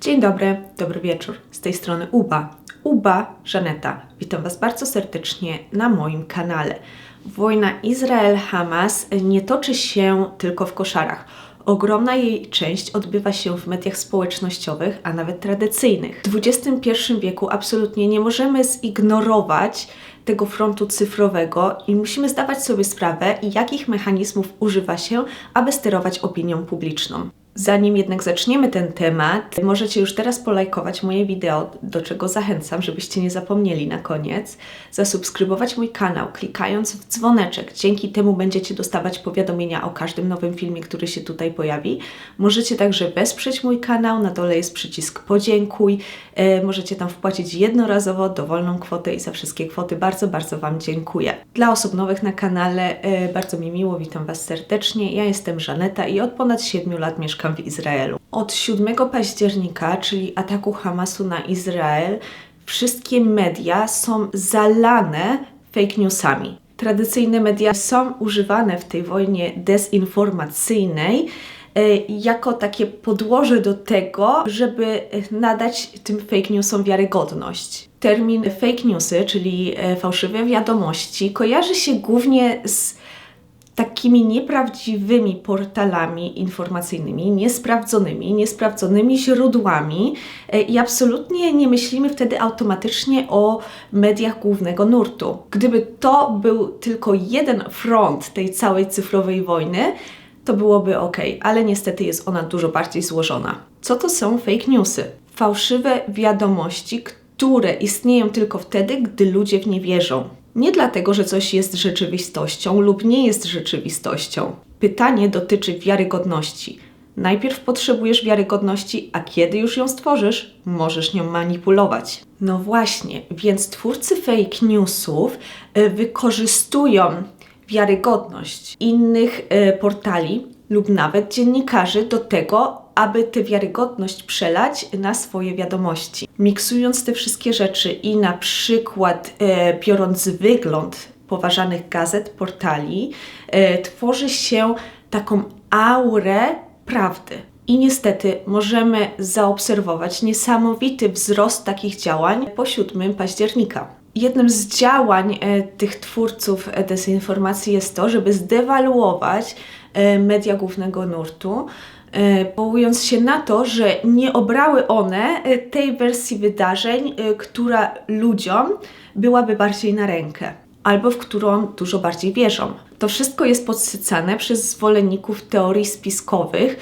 Dzień dobry, dobry wieczór. Z tej strony Uba. Uba Żaneta. Witam Was bardzo serdecznie na moim kanale. Wojna Izrael-Hamas nie toczy się tylko w koszarach. Ogromna jej część odbywa się w mediach społecznościowych, a nawet tradycyjnych. W XXI wieku absolutnie nie możemy zignorować tego frontu cyfrowego i musimy zdawać sobie sprawę, jakich mechanizmów używa się, aby sterować opinią publiczną. Zanim jednak zaczniemy ten temat, możecie już teraz polajkować moje wideo, do czego zachęcam, żebyście nie zapomnieli na koniec, zasubskrybować mój kanał, klikając w dzwoneczek. Dzięki temu będziecie dostawać powiadomienia o każdym nowym filmie, który się tutaj pojawi. Możecie także wesprzeć mój kanał, na dole jest przycisk podziękuj. E, możecie tam wpłacić jednorazowo dowolną kwotę i za wszystkie kwoty bardzo, bardzo Wam dziękuję. Dla osób nowych na kanale e, bardzo mi miło, witam Was serdecznie. Ja jestem Żaneta i od ponad 7 lat mieszkam w Izraelu. Od 7 października, czyli ataku Hamasu na Izrael, wszystkie media są zalane fake newsami. Tradycyjne media są używane w tej wojnie dezinformacyjnej e, jako takie podłoże do tego, żeby nadać tym fake newsom wiarygodność. Termin fake newsy, czyli e, fałszywe wiadomości, kojarzy się głównie z takimi nieprawdziwymi portalami informacyjnymi, niesprawdzonymi, niesprawdzonymi źródłami e, i absolutnie nie myślimy wtedy automatycznie o mediach głównego nurtu. Gdyby to był tylko jeden front tej całej cyfrowej wojny, to byłoby ok, ale niestety jest ona dużo bardziej złożona. Co to są fake newsy? Fałszywe wiadomości, które istnieją tylko wtedy, gdy ludzie w nie wierzą. Nie dlatego, że coś jest rzeczywistością lub nie jest rzeczywistością. Pytanie dotyczy wiarygodności. Najpierw potrzebujesz wiarygodności, a kiedy już ją stworzysz, możesz nią manipulować. No właśnie, więc twórcy fake newsów y, wykorzystują wiarygodność innych y, portali lub nawet dziennikarzy do tego, aby tę wiarygodność przelać na swoje wiadomości. Miksując te wszystkie rzeczy i na przykład e, biorąc wygląd poważanych gazet, portali, e, tworzy się taką aurę prawdy. I niestety możemy zaobserwować niesamowity wzrost takich działań po 7 października. Jednym z działań e, tych twórców e, dezinformacji jest to, żeby zdewaluować e, media głównego nurtu, powołując się na to, że nie obrały one e, tej wersji wydarzeń, e, która ludziom byłaby bardziej na rękę albo w którą dużo bardziej wierzą. To wszystko jest podsycane przez zwolenników teorii spiskowych,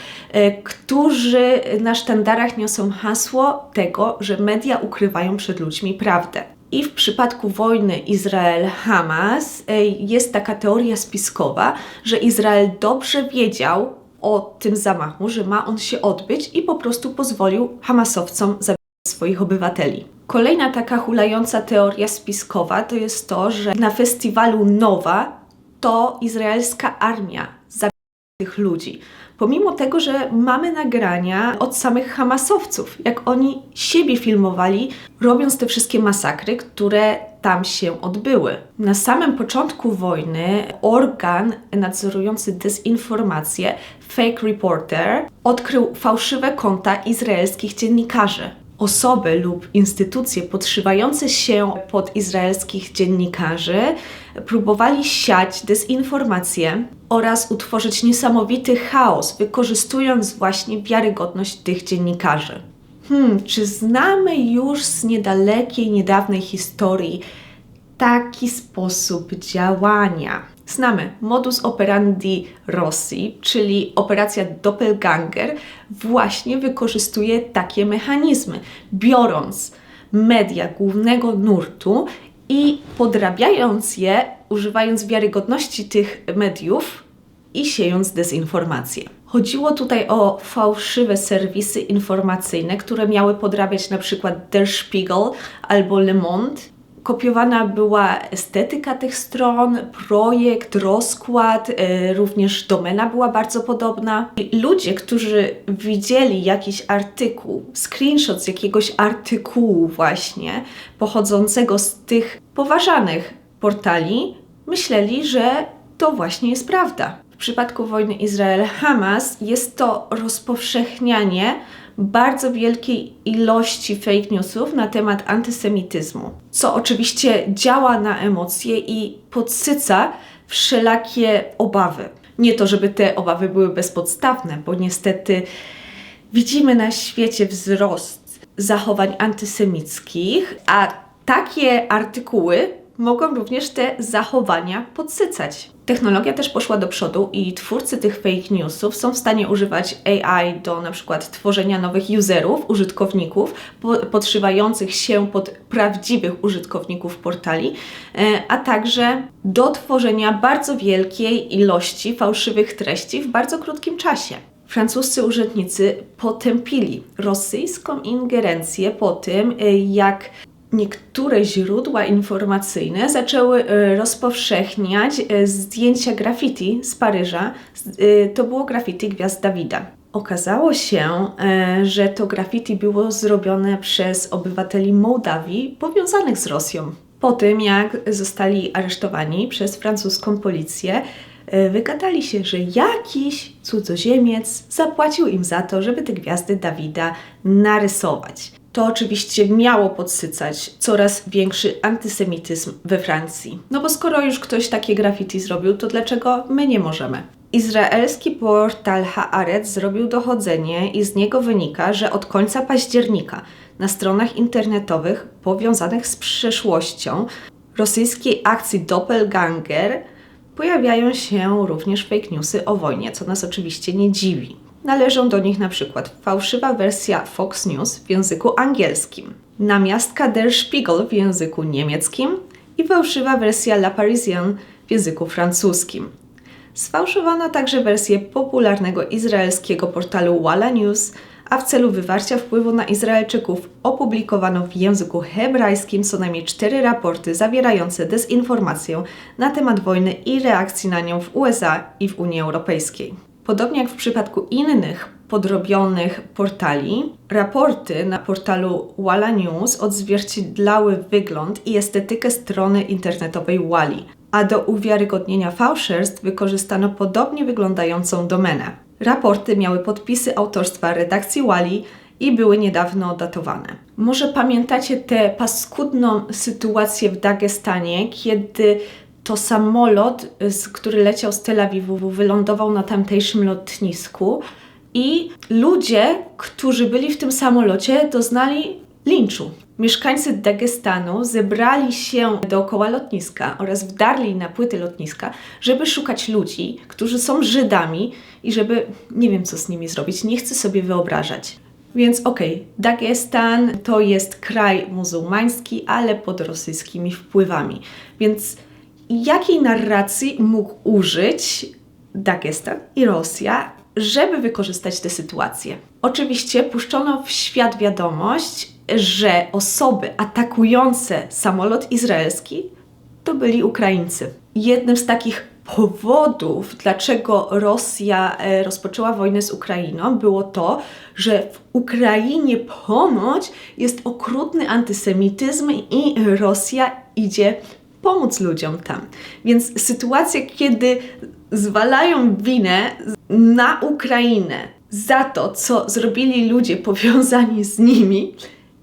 którzy na sztandarach niosą hasło tego, że media ukrywają przed ludźmi prawdę. I w przypadku wojny Izrael-Hamas jest taka teoria spiskowa, że Izrael dobrze wiedział, o tym zamachu, że ma on się odbyć i po prostu pozwolił Hamasowcom zabić swoich obywateli. Kolejna taka hulająca teoria spiskowa to jest to, że na festiwalu Nowa to izraelska armia zabiła tych ludzi. Pomimo tego, że mamy nagrania od samych Hamasowców, jak oni siebie filmowali, robiąc te wszystkie masakry, które tam się odbyły. Na samym początku wojny organ nadzorujący dezinformację, Fake Reporter, odkrył fałszywe konta izraelskich dziennikarzy osoby lub instytucje podszywające się pod izraelskich dziennikarzy próbowali siać dezinformację oraz utworzyć niesamowity chaos, wykorzystując właśnie wiarygodność tych dziennikarzy. Hmm, czy znamy już z niedalekiej, niedawnej historii taki sposób działania? Znamy modus operandi Rosji, czyli operacja Doppelganger, właśnie wykorzystuje takie mechanizmy, biorąc media głównego nurtu i podrabiając je, używając wiarygodności tych mediów i siejąc dezinformację. Chodziło tutaj o fałszywe serwisy informacyjne, które miały podrabiać na przykład Der Spiegel albo Le Monde kopiowana była estetyka tych stron, projekt, rozkład, e, również domena była bardzo podobna. Ludzie, którzy widzieli jakiś artykuł, screenshot z jakiegoś artykułu właśnie pochodzącego z tych poważanych portali, myśleli, że to właśnie jest prawda. W przypadku wojny Izrael-Hamas jest to rozpowszechnianie bardzo wielkiej ilości fake newsów na temat antysemityzmu, co oczywiście działa na emocje i podsyca wszelakie obawy. Nie to, żeby te obawy były bezpodstawne, bo niestety widzimy na świecie wzrost zachowań antysemickich, a takie artykuły mogą również te zachowania podsycać. Technologia też poszła do przodu i twórcy tych fake newsów są w stanie używać AI do na przykład tworzenia nowych userów, użytkowników, podszywających się pod prawdziwych użytkowników portali, e, a także do tworzenia bardzo wielkiej ilości fałszywych treści w bardzo krótkim czasie francuscy urzędnicy potępili rosyjską ingerencję po tym, e, jak niektóre źródła informacyjne zaczęły e, rozpowszechniać e, zdjęcia graffiti z Paryża. E, to było graffiti Gwiazd Dawida. Okazało się, że to graffiti było zrobione przez obywateli Mołdawii powiązanych z Rosją. Po tym, jak zostali aresztowani przez francuską policję, wygadali się, że jakiś cudzoziemiec zapłacił im za to, żeby te gwiazdy Dawida narysować to oczywiście miało podsycać coraz większy antysemityzm we Francji. No bo skoro już ktoś takie graffiti zrobił, to dlaczego my nie możemy? Izraelski portal Haaretz zrobił dochodzenie i z niego wynika, że od końca października na stronach internetowych powiązanych z przeszłością rosyjskiej akcji Doppelganger pojawiają się również fake newsy o wojnie, co nas oczywiście nie dziwi. Należą do nich na przykład fałszywa wersja Fox News w języku angielskim, namiastka Der Spiegel w języku niemieckim i fałszywa wersja La Parisienne w języku francuskim. Sfałszowano także wersję popularnego izraelskiego portalu Walla News, a w celu wywarcia wpływu na Izraelczyków opublikowano w języku hebrajskim co najmniej cztery raporty zawierające dezinformację na temat wojny i reakcji na nią w USA i w Unii Europejskiej. Podobnie jak w przypadku innych podrobionych portali, raporty na portalu Walla News odzwierciedlały wygląd i estetykę strony internetowej Wally, a do uwiarygodnienia fałszerstw wykorzystano podobnie wyglądającą domenę. Raporty miały podpisy autorstwa redakcji Wally i były niedawno datowane. Może pamiętacie tę paskudną sytuację w Dagestanie, kiedy to samolot, który leciał z Tel Awiwu, wylądował na tamtejszym lotnisku i ludzie, którzy byli w tym samolocie, doznali linczu. Mieszkańcy Dagestanu zebrali się dookoła lotniska oraz wdarli na płyty lotniska, żeby szukać ludzi, którzy są Żydami i żeby nie wiem, co z nimi zrobić, nie chcę sobie wyobrażać. Więc okej, okay, Dagestan to jest kraj muzułmański, ale pod rosyjskimi wpływami. Więc jakiej narracji mógł użyć Dagestan i Rosja, żeby wykorzystać tę sytuację. Oczywiście puszczono w świat wiadomość, że osoby atakujące samolot izraelski to byli Ukraińcy. Jednym z takich powodów, dlaczego Rosja e, rozpoczęła wojnę z Ukrainą, było to, że w Ukrainie ponoć jest okrutny antysemityzm i Rosja idzie pomóc ludziom tam. Więc sytuacja, kiedy zwalają winę na Ukrainę za to, co zrobili ludzie powiązani z nimi,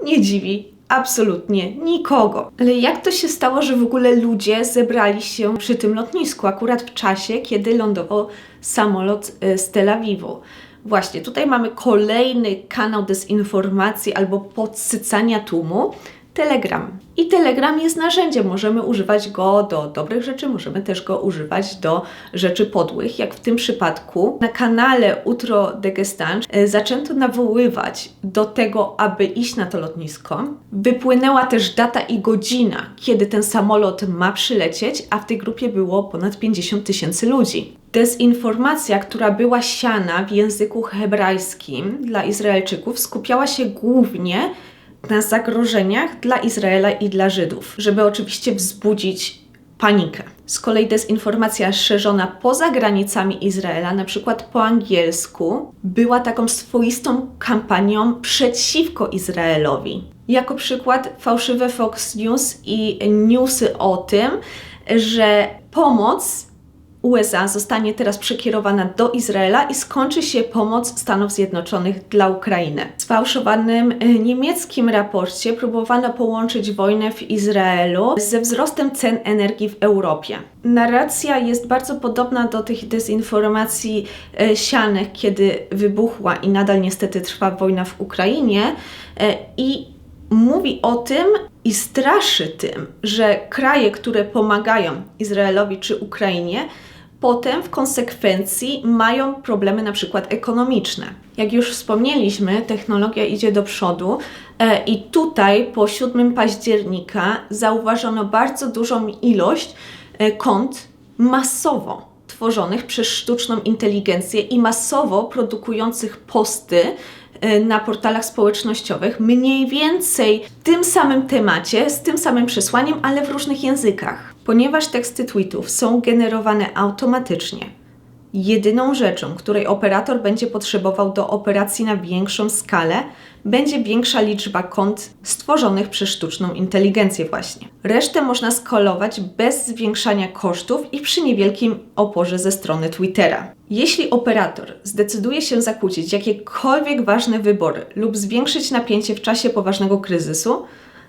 nie dziwi absolutnie nikogo. Ale jak to się stało, że w ogóle ludzie zebrali się przy tym lotnisku, akurat w czasie, kiedy lądował samolot e, z Tel Awiwu? Właśnie, tutaj mamy kolejny kanał dezinformacji albo podsycania tłumu, Telegram. I Telegram jest narzędziem, możemy używać go do dobrych rzeczy, możemy też go używać do rzeczy podłych, jak w tym przypadku na kanale Utro Degestan e, zaczęto nawoływać do tego, aby iść na to lotnisko. Wypłynęła też data i godzina, kiedy ten samolot ma przylecieć, a w tej grupie było ponad 50 tysięcy ludzi. Dezinformacja, która była siana w języku hebrajskim dla Izraelczyków, skupiała się głównie na zagrożeniach dla Izraela i dla Żydów, żeby oczywiście wzbudzić panikę. Z kolei dezinformacja szerzona poza granicami Izraela, na przykład po angielsku, była taką swoistą kampanią przeciwko Izraelowi. Jako przykład fałszywe Fox News i newsy o tym, że pomoc USA zostanie teraz przekierowana do Izraela i skończy się pomoc Stanów Zjednoczonych dla Ukrainy. W sfałszowanym e, niemieckim raporcie próbowano połączyć wojnę w Izraelu ze wzrostem cen energii w Europie. Narracja jest bardzo podobna do tych dezinformacji e, sianych, kiedy wybuchła i nadal niestety trwa wojna w Ukrainie e, i mówi o tym i straszy tym, że kraje, które pomagają Izraelowi czy Ukrainie, potem w konsekwencji mają problemy na przykład ekonomiczne. Jak już wspomnieliśmy, technologia idzie do przodu e, i tutaj po 7 października zauważono bardzo dużą ilość e, kont masowo tworzonych przez sztuczną inteligencję i masowo produkujących posty e, na portalach społecznościowych, mniej więcej w tym samym temacie, z tym samym przesłaniem, ale w różnych językach. Ponieważ teksty tweetów są generowane automatycznie, jedyną rzeczą, której operator będzie potrzebował do operacji na większą skalę, będzie większa liczba kont stworzonych przez sztuczną inteligencję właśnie. Resztę można skalować bez zwiększania kosztów i przy niewielkim oporze ze strony Twittera. Jeśli operator zdecyduje się zakłócić jakiekolwiek ważne wybory lub zwiększyć napięcie w czasie poważnego kryzysu,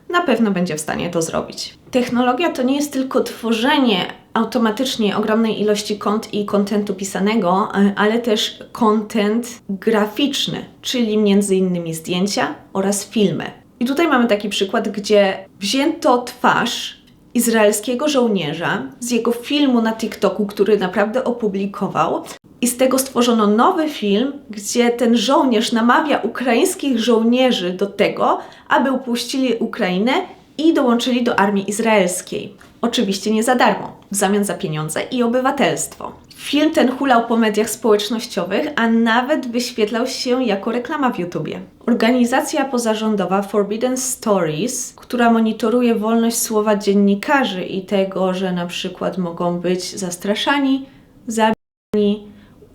na pewno będzie w stanie to zrobić. Technologia to nie jest tylko tworzenie automatycznie ogromnej ilości kont i kontentu pisanego, ale też kontent graficzny, czyli między innymi zdjęcia oraz filmy. I tutaj mamy taki przykład, gdzie wzięto twarz izraelskiego żołnierza z jego filmu na TikToku, który naprawdę opublikował. I z tego stworzono nowy film, gdzie ten żołnierz namawia ukraińskich żołnierzy do tego, aby upuścili Ukrainę i dołączyli do armii izraelskiej. Oczywiście nie za darmo, w zamian za pieniądze i obywatelstwo. Film ten hulał po mediach społecznościowych, a nawet wyświetlał się jako reklama w YouTubie. Organizacja pozarządowa Forbidden Stories, która monitoruje wolność słowa dziennikarzy i tego, że na przykład mogą być zastraszani, zabijani,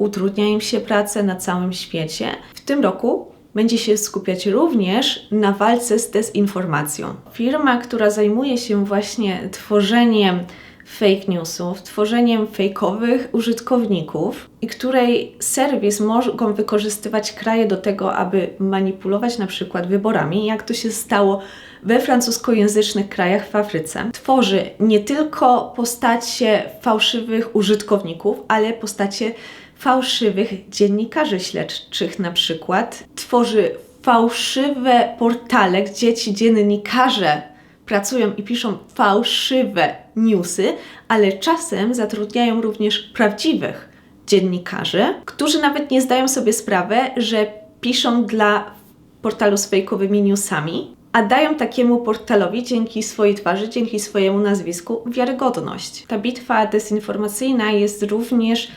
utrudnia im się pracę na całym świecie, w tym roku będzie się skupiać również na walce z dezinformacją. Firma, która zajmuje się właśnie tworzeniem fake newsów, tworzeniem fejkowych użytkowników i której serwis mogą wykorzystywać kraje do tego, aby manipulować na przykład wyborami, jak to się stało we francuskojęzycznych krajach w Afryce. Tworzy nie tylko postacie fałszywych użytkowników, ale postacie fałszywych dziennikarzy śledczych na przykład. Tworzy fałszywe portale, gdzie ci dziennikarze pracują i piszą fałszywe newsy, ale czasem zatrudniają również prawdziwych dziennikarzy, którzy nawet nie zdają sobie sprawy, że piszą dla portalu z fejkowymi newsami, a dają takiemu portalowi dzięki swojej twarzy, dzięki swojemu nazwisku wiarygodność. Ta bitwa dezinformacyjna jest również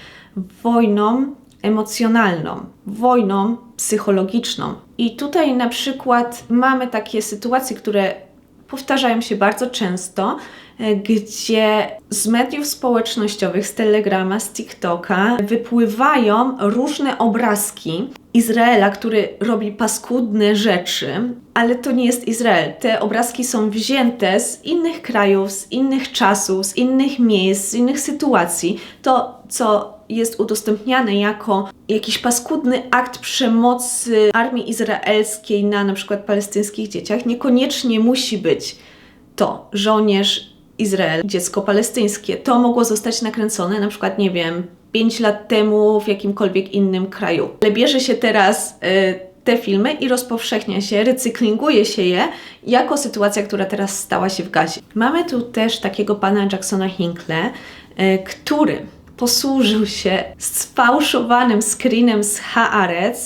wojną emocjonalną, wojną psychologiczną. I tutaj na przykład mamy takie sytuacje, które powtarzają się bardzo często, e, gdzie z mediów społecznościowych, z Telegrama, z TikToka wypływają różne obrazki Izraela, który robi paskudne rzeczy, ale to nie jest Izrael. Te obrazki są wzięte z innych krajów, z innych czasów, z innych miejsc, z innych sytuacji. To, co jest udostępniane jako jakiś paskudny akt przemocy armii izraelskiej na na przykład palestyńskich dzieciach, niekoniecznie musi być to żołnierz Izrael, dziecko palestyńskie. To mogło zostać nakręcone na przykład, nie wiem, 5 lat temu w jakimkolwiek innym kraju. Ale bierze się teraz y, te filmy i rozpowszechnia się, recyklinguje się je jako sytuacja, która teraz stała się w gazie. Mamy tu też takiego pana Jacksona Hinkle, y, który posłużył się sfałszowanym screenem z Haaretz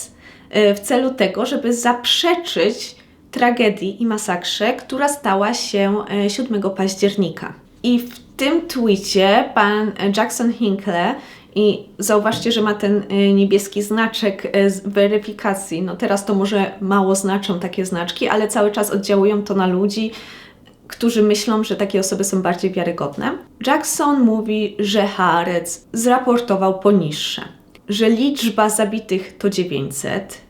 y, w celu tego, żeby zaprzeczyć tragedii i masakrze, która stała się 7 października. I w tym tweetie pan Jackson Hinkle i zauważcie, że ma ten y, niebieski znaczek z weryfikacji. No teraz to może mało znaczą takie znaczki, ale cały czas oddziałują to na ludzi, którzy myślą, że takie osoby są bardziej wiarygodne. Jackson mówi, że Haaretz zraportował poniższe, że liczba zabitych to 900,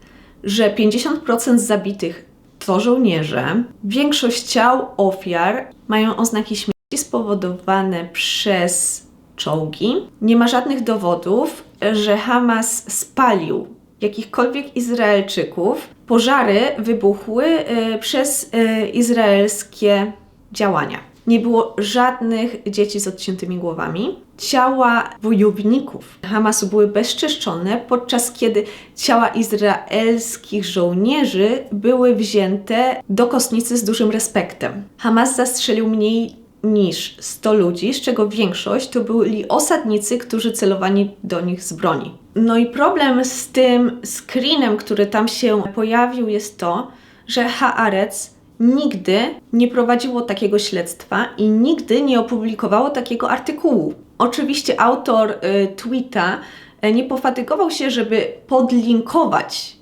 że 50% zabitych to żołnierze, większość ciał ofiar mają oznaki śmierci spowodowane przez czołgi. Nie ma żadnych dowodów, że Hamas spalił jakichkolwiek Izraelczyków. Pożary wybuchły y, przez y, izraelskie działania. Nie było żadnych dzieci z odciętymi głowami. Ciała wojowników Hamasu były bezczeszczone, podczas kiedy ciała izraelskich żołnierzy były wzięte do kostnicy z dużym respektem. Hamas zastrzelił mniej niż 100 ludzi, z czego większość to byli osadnicy, którzy celowani do nich z broni. No i problem z tym screenem, który tam się pojawił, jest to, że Haaretz nigdy nie prowadziło takiego śledztwa i nigdy nie opublikowało takiego artykułu. Oczywiście autor y, tweeta y, nie pofatygował się, żeby podlinkować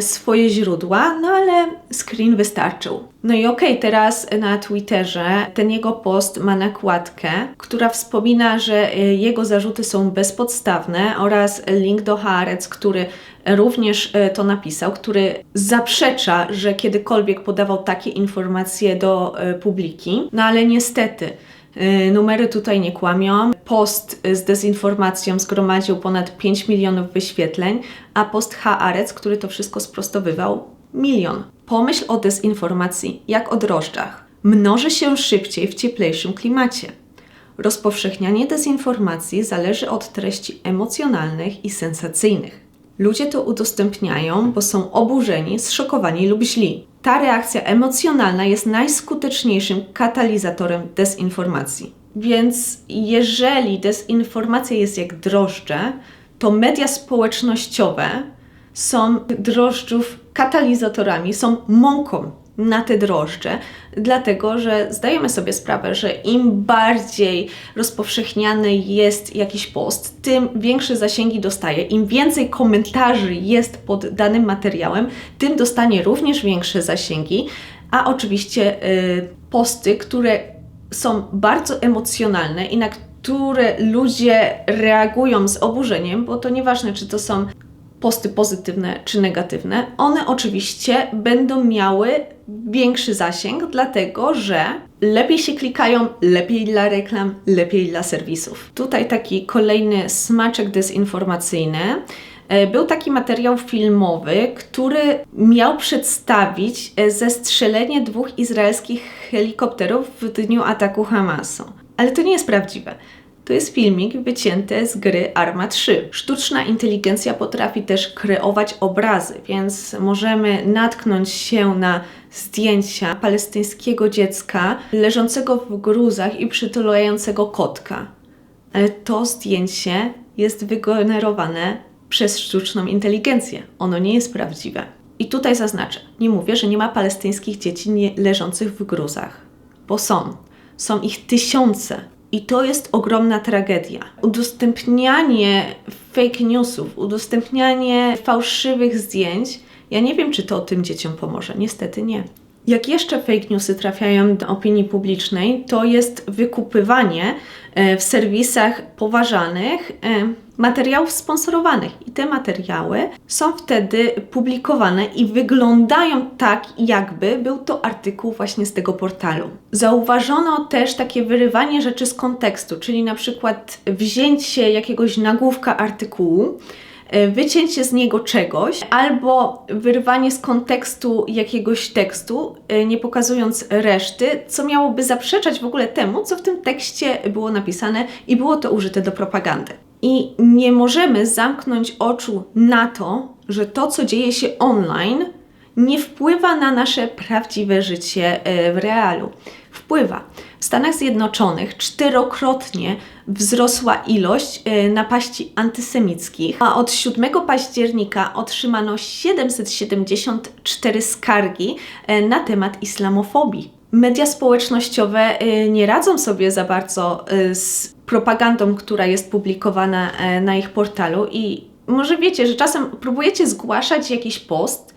swoje źródła, no ale screen wystarczył. No i okej, okay, teraz na Twitterze ten jego post ma nakładkę, która wspomina, że y, jego zarzuty są bezpodstawne oraz link do Haaretz, który również y, to napisał, który zaprzecza, że kiedykolwiek podawał takie informacje do publiki. No ale niestety numery tutaj nie kłamią. Post z dezinformacją zgromadził ponad 5 milionów wyświetleń, a post Haaretz, który to wszystko sprostowywał, milion. Pomyśl o dezinformacji jak o drożdżach. Mnoży się szybciej w cieplejszym klimacie. Rozpowszechnianie dezinformacji zależy od treści emocjonalnych i sensacyjnych. Ludzie to udostępniają, bo są oburzeni, zszokowani lub źli. Ta reakcja emocjonalna jest najskuteczniejszym katalizatorem dezinformacji. Więc jeżeli dezinformacja jest jak drożdże, to media społecznościowe są drożdżów katalizatorami, są mąką na te drożdże, dlatego że zdajemy sobie sprawę, że im bardziej rozpowszechniany jest jakiś post, tym większe zasięgi dostaje. Im więcej komentarzy jest pod danym materiałem, tym dostanie również większe zasięgi, a oczywiście y, posty, które są bardzo emocjonalne i na które ludzie reagują z oburzeniem, bo to nieważne, czy to są posty pozytywne czy negatywne, one oczywiście będą miały większy zasięg, dlatego że lepiej się klikają, lepiej dla reklam, lepiej dla serwisów. Tutaj taki kolejny smaczek dezinformacyjny. E, był taki materiał filmowy, który miał przedstawić e, zestrzelenie dwóch izraelskich helikopterów w dniu ataku Hamasu. Ale to nie jest prawdziwe. To jest filmik wycięty z gry Arma 3. Sztuczna inteligencja potrafi też kreować obrazy, więc możemy natknąć się na zdjęcia palestyńskiego dziecka leżącego w gruzach i przytulającego kotka. Ale to zdjęcie jest wygenerowane przez sztuczną inteligencję. Ono nie jest prawdziwe. I tutaj zaznaczę, nie mówię, że nie ma palestyńskich dzieci leżących w gruzach, bo są. Są ich tysiące. I to jest ogromna tragedia. Udostępnianie fake newsów, udostępnianie fałszywych zdjęć, ja nie wiem, czy to tym dzieciom pomoże. Niestety nie. Jak jeszcze fake newsy trafiają do opinii publicznej, to jest wykupywanie e, w serwisach poważanych e, materiałów sponsorowanych. I te materiały są wtedy publikowane i wyglądają tak, jakby był to artykuł właśnie z tego portalu. Zauważono też takie wyrywanie rzeczy z kontekstu, czyli na przykład wzięcie jakiegoś nagłówka artykułu, e, wycięcie z niego czegoś, albo wyrwanie z kontekstu jakiegoś tekstu, e, nie pokazując reszty, co miałoby zaprzeczać w ogóle temu, co w tym tekście było napisane i było to użyte do propagandy. I nie możemy zamknąć oczu na to, że to, co dzieje się online, nie wpływa na nasze prawdziwe życie e, w realu. Wpływa. W Stanach Zjednoczonych czterokrotnie wzrosła ilość e, napaści antysemickich, a od 7 października otrzymano 774 skargi e, na temat islamofobii. Media społecznościowe nie radzą sobie za bardzo z propagandą, która jest publikowana e, na ich portalu i może wiecie, że czasem próbujecie zgłaszać jakiś post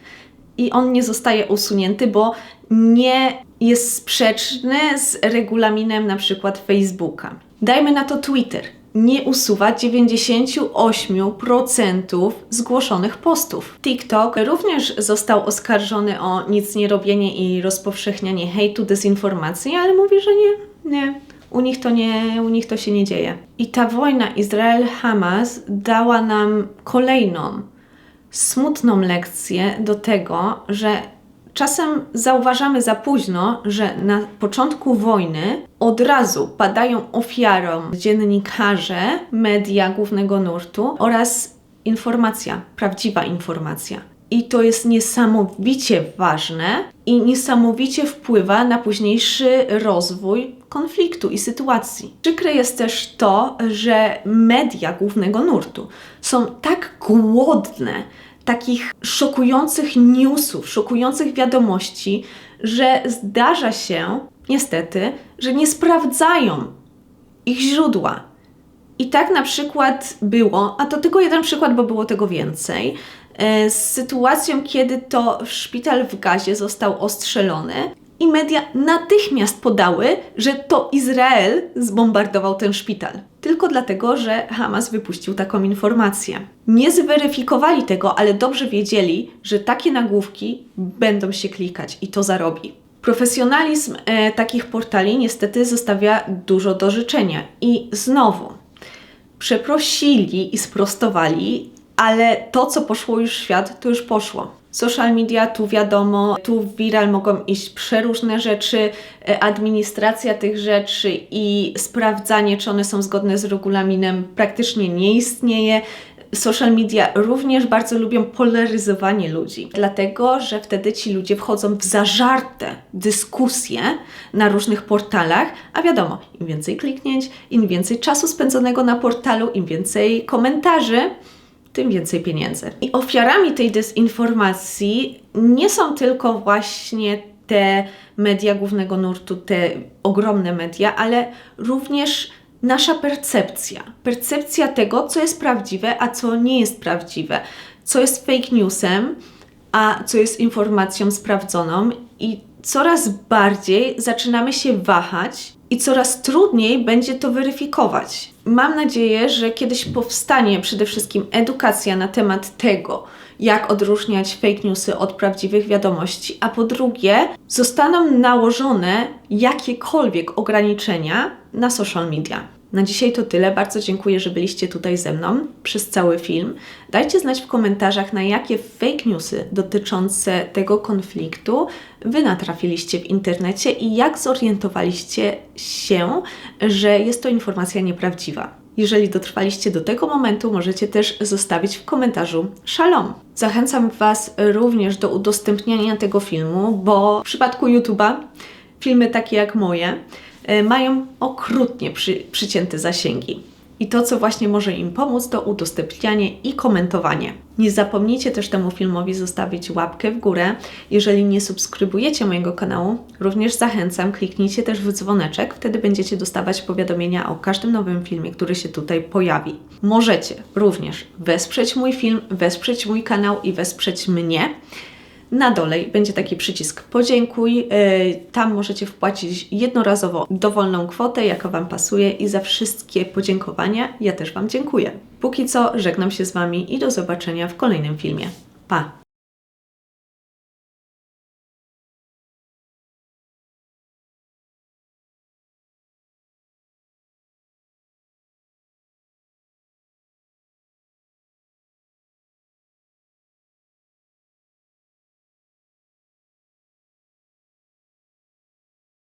i on nie zostaje usunięty, bo nie jest sprzeczny z regulaminem na przykład Facebooka. Dajmy na to Twitter. Nie usuwa 98% zgłoszonych postów. TikTok również został oskarżony o nic nie robienie i rozpowszechnianie hejtu, dezinformacji, ale mówi, że nie, nie, U nich to, nie, u nich to się nie dzieje. I ta wojna Izrael-Hamas dała nam kolejną smutną lekcję do tego, że czasem zauważamy za późno, że na początku wojny od razu padają ofiarą dziennikarze, media głównego nurtu oraz informacja, prawdziwa informacja. I to jest niesamowicie ważne i niesamowicie wpływa na późniejszy rozwój konfliktu i sytuacji. Przykre jest też to, że media głównego nurtu są tak głodne takich szokujących newsów, szokujących wiadomości, że zdarza się niestety, że nie sprawdzają ich źródła. I tak na przykład było, a to tylko jeden przykład, bo było tego więcej, e, z sytuacją, kiedy to szpital w Gazie został ostrzelony i media natychmiast podały, że to Izrael zbombardował ten szpital. Tylko dlatego, że Hamas wypuścił taką informację. Nie zweryfikowali tego, ale dobrze wiedzieli, że takie nagłówki będą się klikać i to zarobi. Profesjonalizm e, takich portali niestety zostawia dużo do życzenia. I znowu, przeprosili i sprostowali, ale to, co poszło już w świat, to już poszło. Social media, tu wiadomo, tu w viral mogą iść przeróżne rzeczy, e, administracja tych rzeczy i sprawdzanie, czy one są zgodne z regulaminem, praktycznie nie istnieje. Social media również bardzo lubią polaryzowanie ludzi, dlatego że wtedy ci ludzie wchodzą w zażarte dyskusje na różnych portalach, a wiadomo, im więcej kliknięć, im więcej czasu spędzonego na portalu, im więcej komentarzy, tym więcej pieniędzy. I ofiarami tej dezinformacji nie są tylko właśnie te media głównego nurtu, te ogromne media, ale również nasza percepcja. Percepcja tego, co jest prawdziwe, a co nie jest prawdziwe, co jest fake newsem, a co jest informacją sprawdzoną i coraz bardziej zaczynamy się wahać i coraz trudniej będzie to weryfikować. Mam nadzieję, że kiedyś powstanie przede wszystkim edukacja na temat tego, jak odróżniać fake newsy od prawdziwych wiadomości, a po drugie, zostaną nałożone jakiekolwiek ograniczenia na social media. Na dzisiaj to tyle. Bardzo dziękuję, że byliście tutaj ze mną przez cały film. Dajcie znać w komentarzach, na jakie fake newsy dotyczące tego konfliktu Wy natrafiliście w internecie i jak zorientowaliście się, że jest to informacja nieprawdziwa. Jeżeli dotrwaliście do tego momentu, możecie też zostawić w komentarzu szalom. Zachęcam Was również do udostępniania tego filmu, bo w przypadku YouTube'a filmy takie jak moje mają okrutnie przy, przycięte zasięgi. I to, co właśnie może im pomóc, to udostępnianie i komentowanie. Nie zapomnijcie też temu filmowi zostawić łapkę w górę. Jeżeli nie subskrybujecie mojego kanału, również zachęcam, kliknijcie też w dzwoneczek, wtedy będziecie dostawać powiadomienia o każdym nowym filmie, który się tutaj pojawi. Możecie również wesprzeć mój film, wesprzeć mój kanał i wesprzeć mnie. Na dole będzie taki przycisk podziękuj. E, tam możecie wpłacić jednorazowo dowolną kwotę, jaka Wam pasuje i za wszystkie podziękowania ja też Wam dziękuję. Póki co żegnam się z Wami i do zobaczenia w kolejnym filmie. Pa!